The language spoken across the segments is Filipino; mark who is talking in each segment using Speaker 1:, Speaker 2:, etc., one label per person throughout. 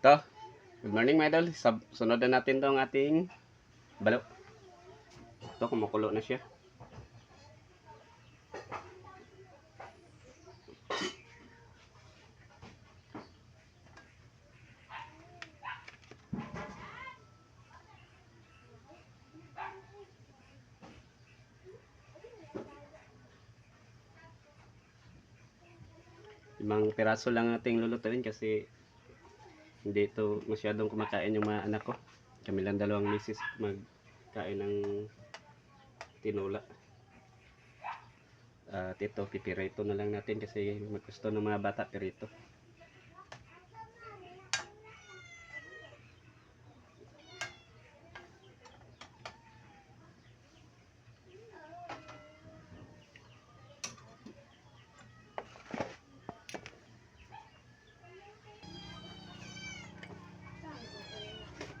Speaker 1: To. Good morning mga idol. Sab sunod na natin tong ating balo. Ito, kumukulo na siya. Limang piraso lang ating lulutuin kasi hindi ito masyadong kumakain yung mga anak ko. Kami lang dalawang misis magkain ng tinula. At ito, pipirito na lang natin kasi gusto ng mga bata pirito.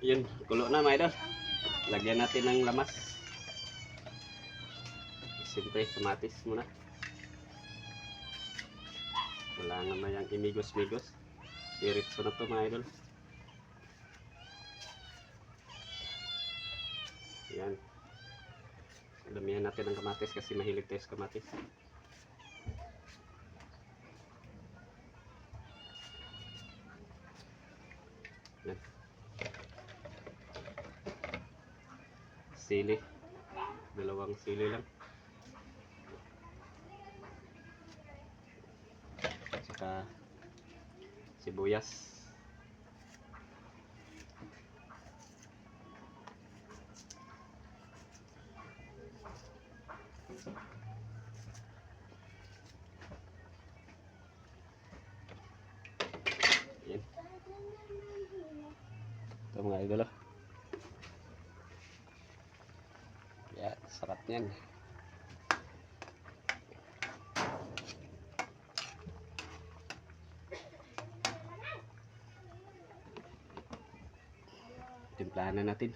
Speaker 1: Yun, kulo na mga idol. Lagyan natin ng lamas. Siyempre, kamatis muna. Wala naman yung imigos-migos. Diretso na to mga idol. Yan. Damihan natin ng kamatis kasi mahilig tayo sa kamatis. Sili. Dalawang sili lang. Saka sibuyas. Yan. Ito mga idol. oh. Yan, niyan. Timplahan na natin.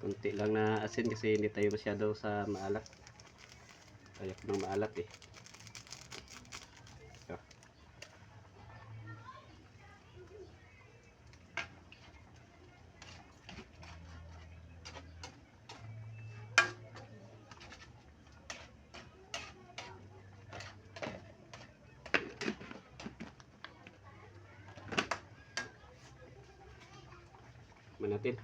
Speaker 1: Kunti lang na asin kasi hindi tayo masyado sa maalat. Ayak ng maalat eh. Tikman natin.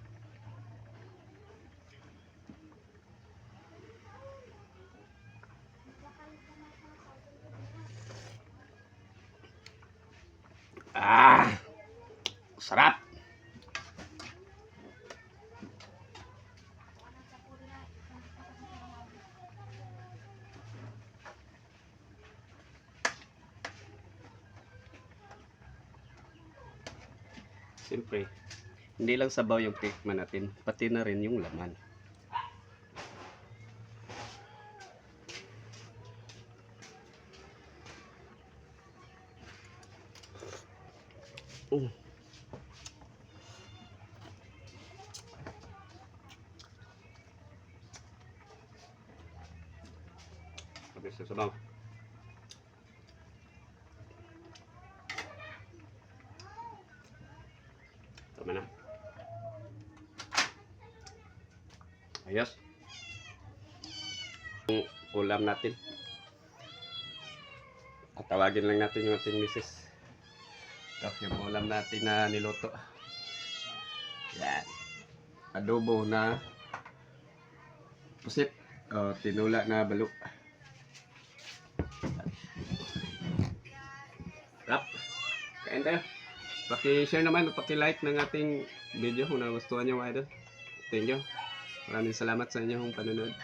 Speaker 1: Ah! Sarap! Siyempre, hindi lang sabaw yung tikman natin, pati na rin yung laman. Mm. Sabi sa sabaw. Tama na. Ayos. Yung ulam natin. At tawagin lang natin yung ating misis. Ito yung ulam natin na niluto. Yan. Adobo na pusit. O, tinula na balo. Rap. Kain tayo. Paki-share naman at paki-like ng ating video kung nagustuhan nyo mga idol. Thank you. Maraming salamat sa inyong panonood.